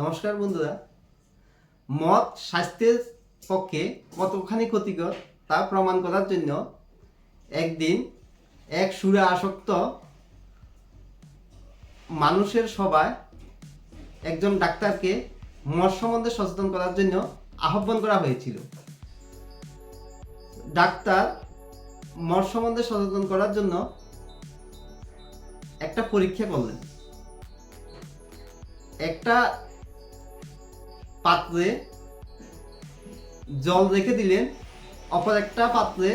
নমস্কার বন্ধুরা। মদ স্বাস্থ্যের পক্ষে কতখানি ক্ষতিকর তা প্রমাণ করার জন্য একদিন এক সুরে আসক্ত মানুষের সবাই একজন ডাক্তারকে মদ সম্বন্ধে সচেতন করার জন্য আহ্বান করা হয়েছিল। ডাক্তার মদ সম্বন্ধে সচেতন করার জন্য একটা পরীক্ষা করলেন। একটা পাত্রে জল রেখে দিলেন, অপর একটা পাত্রে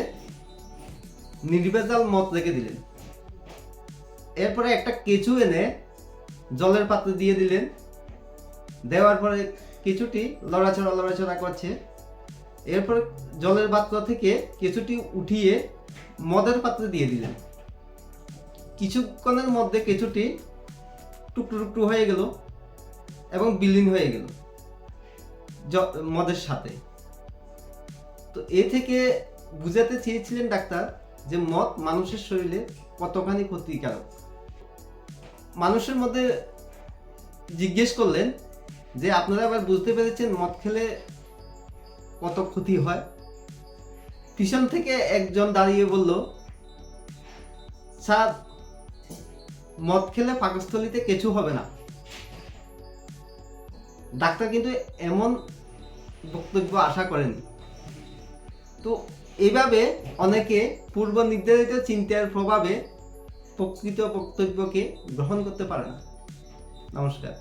নির্ভেজাল মদ রেখে দিলেন। এরপরে একটা কেঁচু এনে জলের পাত্রে দিয়ে দিলেন। দেওয়ার পরে কিছুটি লড়াচড়া লড়াচড়া করছে। এরপর জলের পাত্র থেকে কিছুটি উঠিয়ে মদের পাত্রে দিয়ে দিলেন। কিছুক্ষণের মধ্যে কিছুটি টুকটু টুকটু হয়ে গেল এবং বিলীন হয়ে গেল। মদের সাথে। তো এ থেকে বুঝাতে চেয়েছিলেন ডাক্তার যে মদ মানুষের শরীরে কতখানি ক্ষতিকারক। মানুষের মধ্যে জিজ্ঞেস করলেন যে, আপনারা আবার বুঝতে পেরেছেন মদ খেলে কত ক্ষতি হয়? পিছন থেকে একজন দাঁড়িয়ে বলল, স্যার, মদ খেলে পাকস্থলিতে কিছু হবে না। ডাক্তার কিন্তু এমন বক্তব্য আশা করেনি। তো এইভাবে অনেকে পূর্ব নির্ধারিত চিন্তার প্রভাবে প্রকৃত বক্তব্যকে গ্রহণ করতে পারে না। নমস্কার।